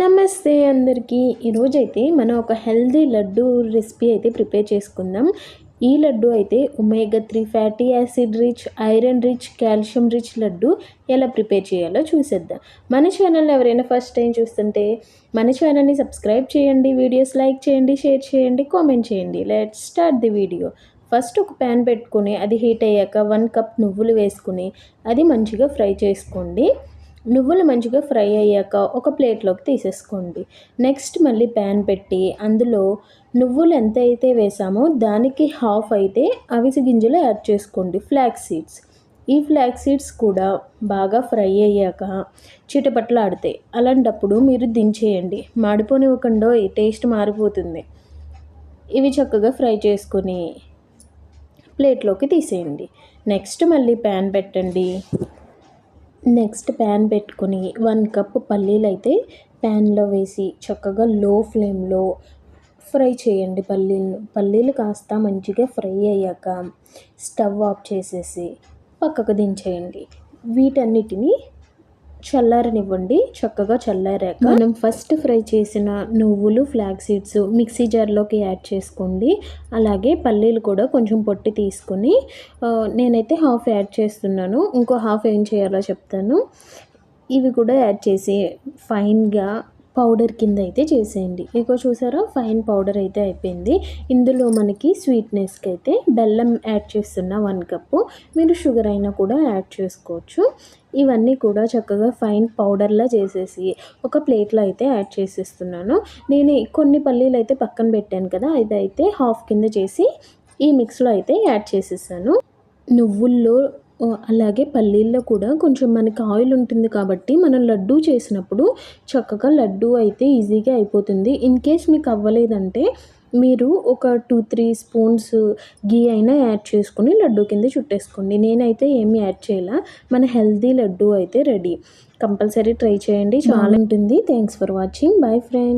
నమస్తే అందరికీ. ఈరోజైతే మనం ఒక హెల్దీ లడ్డు రెసిపీ అయితే ప్రిపేర్ చేసుకుందాం. ఈ లడ్డు అయితే omega three fatty acid rich iron rich calcium rich laddu ఎలా ప్రిపేర్ చేయాలో చూసేద్దాం. మన ఛానల్ ఎవరైనా ఫస్ట్ టైం చూస్తుంటే మన ఛానల్ని సబ్స్క్రైబ్ చేయండి వీడియోస్ లైక్ చేయండి షేర్ చేయండి కామెంట్ చేయండి. Let start the video. First ఒక ప్యాన్ పెట్టుకుని అది హీట్ అయ్యాక వన్ కప్ నువ్వులు వేసుకుని అది మంచిగా ఫ్రై చేసుకోండి. నువ్వులు మంచిగా ఫ్రై అయ్యాక ఒక ప్లేట్లోకి తీసేసుకోండి. నెక్స్ట్ మళ్ళీ ప్యాన్ పెట్టి అందులో నువ్వులు ఎంత అయితే వేసామో దానికి హాఫ్ అయితే అవిసి గింజలు యాడ్ చేసుకోండి ఫ్లాక్ సీడ్స్. ఈ ఫ్లాక్ సీడ్స్ కూడా బాగా ఫ్రై అయ్యాక చిటపట్లు ఆడతాయి అలాంటప్పుడు మీరు దించేయండి. మాడిపోనివ్వకుండా టేస్ట్ మారిపోతుంది. ఇవి చక్కగా ఫ్రై చేసుకొని ప్లేట్లోకి తీసేయండి. నెక్స్ట్ మళ్ళీ ప్యాన్ పెట్టండి. నెక్స్ట్ ప్యాన్ పెట్టుకొని వన్ కప్ పల్లీలు అయితే ప్యాన్లో వేసి చక్కగా లో ఫ్లేమ్లో ఫ్రై చేయండి పల్లీలు. పల్లీలు కాస్త మంచిగా ఫ్రై అయ్యాక స్టవ్ ఆఫ్ చేసేసి పక్కకు దించేయండి. వీటన్నిటిని చల్లారనివ్వండి చక్కగా చల్లారాక మనం ఫస్ట్ ఫ్రై చేసిన నువ్వులు ఫ్లాగ్ సీడ్స్ మిక్సీ జార్లోకి యాడ్ చేసుకోండి. అలాగే పల్లీలు కూడా కొంచెం పొట్టి తీసుకొని నేనైతే హాఫ్ యాడ్ చేస్తున్నాను. ఇంకో హాఫ్ ఏం చేయాలో చెప్తాను. ఇవి కూడా యాడ్ చేసి ఫైన్గా పౌడర్ కింద అయితే చేసేయండి. ఇగో చూసారా? ఫైన్ పౌడర్ అయితే అయిపోయింది. ఇందులో మనకి స్వీట్నెస్కి అయితే బెల్లం యాడ్ చేస్తున్న వన్ కప్పు. మీరు షుగర్ అయినా కూడా యాడ్ చేసుకోవచ్చు. ఇవన్నీ కూడా చక్కగా ఫైన్ పౌడర్లా చేసేసి ఒక ప్లేట్లో అయితే యాడ్ చేసేస్తున్నాను. నేను కొన్ని పల్లీలు అయితే పక్కన పెట్టాను కదా ఇదైతే హాఫ్ కింద చేసి ఈ మిక్స్లో అయితే యాడ్ చేసేసాను. నువ్వుల్లో అలాగే పల్లీల్లో కూడా కొంచెం మనకి ఆయిల్ ఉంటుంది కాబట్టి మనం లడ్డూ చేసినప్పుడు చక్కగా లడ్డూ అయితే ఈజీగా అయిపోతుంది. ఇన్ కేస్ మీకు అవ్వలేదంటే మీరు ఒక టూ త్రీ స్పూన్స్ గీ అయినా యాడ్ చేసుకుని లడ్డు కింద చుట్టేసుకోండి. నేనైతే ఏమి యాడ్ చేయాల. మన హెల్తీ లడ్డు అయితే రెడీ. కంపల్సరీ ట్రై చేయండి. చాలా ఉంటుంది. Thanks for watching. Bye friend